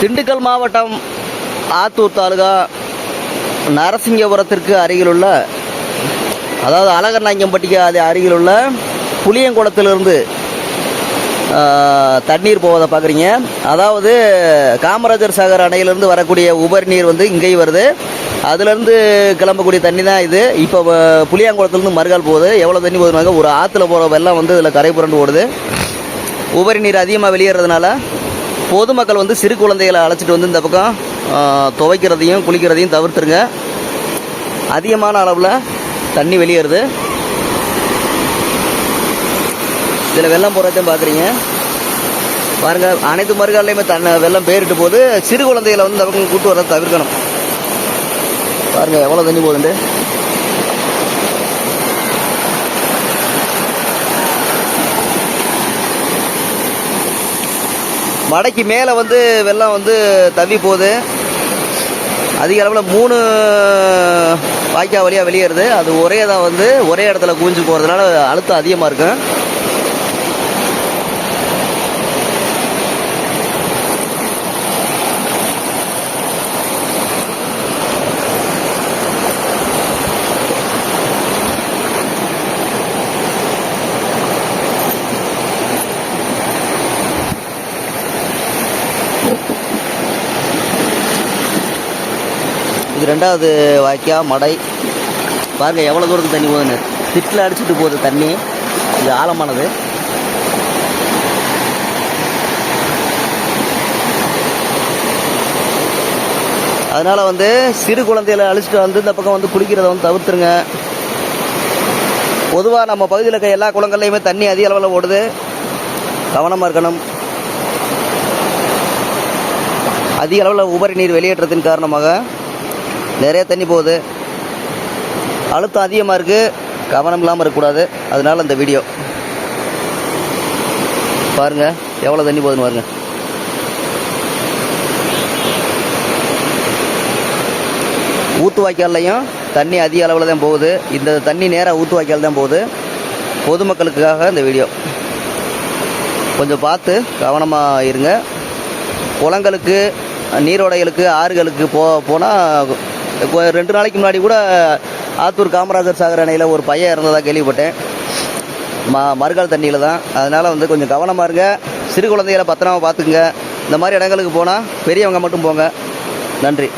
திண்டுக்கல் மாவட்டம் ஆத்தூர் தாலுகா நரசிங்கபுரத்திற்கு அருகிலுள்ள அதாவது அழகர்நாயக்கம்பட்டிக்கு அது அருகிலுள்ள புளியங்குளத்திலிருந்து தண்ணீர் போவதை பார்க்குறீங்க. அதாவது காமராஜர் சாகர் அணையிலேருந்து வரக்கூடிய உபரி நீர் வந்து இங்கேயும் வருது. அதுலேருந்து கிளம்பக்கூடிய தண்ணி தான் இது. இப்போ புளியாங்குளத்துலேருந்து மறுகால் போகுது. எவ்வளோ தண்ணி போகுதுனாக்க ஒரு ஆற்றுல போகிற வெள்ளம் வந்து இதில் கரை புரண்டு ஓடுது. உபரி நீர் அதிகமாக வெளியேறதுனால பொதுமக்கள் வந்து சிறு குழந்தைகளை அழைச்சிட்டு வந்து இந்த பக்கம் துவைக்கிறதையும் குளிக்கிறதையும் தவிர்த்துருங்க. அதிகமான அளவில் தண்ணி வெளியேறுது. இதில் வெள்ளம் போகிறதையும் பார்க்குறீங்க பாருங்க அனைத்து மறுகாலையுமே தண்ண வெள்ளம் பேரிட்டு போகுது. சிறு குழந்தைகளை வந்து இந்த பக்கம் கூட்டு வரதை தவிர்க்கணும். பாருங்கள் எவ்வளோ தண்ணி போகுதுண்டு மடைக்கு மேலே வந்து வெள்ளம் வந்து தவி போகுது. அதிக அளவில் மூணு வாய்க்கா வழியாக வெளியேறுது. அது ஒரே தான் வந்து ஒரே இடத்துல குவிஞ்சு போகிறதுனால அழுத்தம் அதிகமாக இருக்கும் இது ரெண்டாவது வாய்க்கா மடை. பாருங்க எவ்வளோ தூரத்துக்கு தண்ணி போகுதுன்னு. திட்டில் அடிச்சுட்டு போகுது தண்ணி. இது ஆழமானது. அதனால் வந்து சிறு குழந்தையில அழிச்சிட்டு வந்து இந்த பக்கம் வந்து குளிக்கிறத வந்து தவிர்த்துருங்க. பொதுவாக நம்ம பகுதியில் இருக்க எல்லா குளங்கள்லையுமே தண்ணி அதிக அளவில் ஓடுது. கவனமாக இருக்கணும். அதிக அளவில் உபரி நீர் வெளியேற்றத்தின் காரணமாக நிறைய தண்ணி போகுது. அழுத்தம் அதிகமாக இருக்குது கவனம் இல்லாமல் இருக்கக்கூடாது. அதனால அந்த வீடியோ பாருங்கள் எவ்வளோ தண்ணி போகுதுன்னு பாருங்க. ஊத்து வாய்க்கால்லையும் தண்ணி அதிக அளவில் தான் போகுது. இந்த தண்ணி நேராக ஊத்து வாய்க்கால் தான் போகுது. பொதுமக்களுக்காக இந்த வீடியோ கொஞ்சம் பார்த்து கவனமாக இருங்க. குளங்களுக்கு நீரோடைகளுக்கு ஆறுகளுக்கு போ போனால் ரெண்டு நாளைக்கு முன்னாடி கூட ஆத்தூர் காமராஜர் சாகர் அணையில் ஒரு பையன் இறந்ததாக கேள்விப்பட்டேன். ம மறுகால் தண்ணியில் தான். அதனால் வந்து கொஞ்சம் கவனமாக இருங்க. சிறு குழந்தைகளை பத்திரமா பார்த்துக்குங்க. இந்த மாதிரி இடங்களுக்கு போனால் பெரியவங்க மட்டும் போங்க. நன்றி.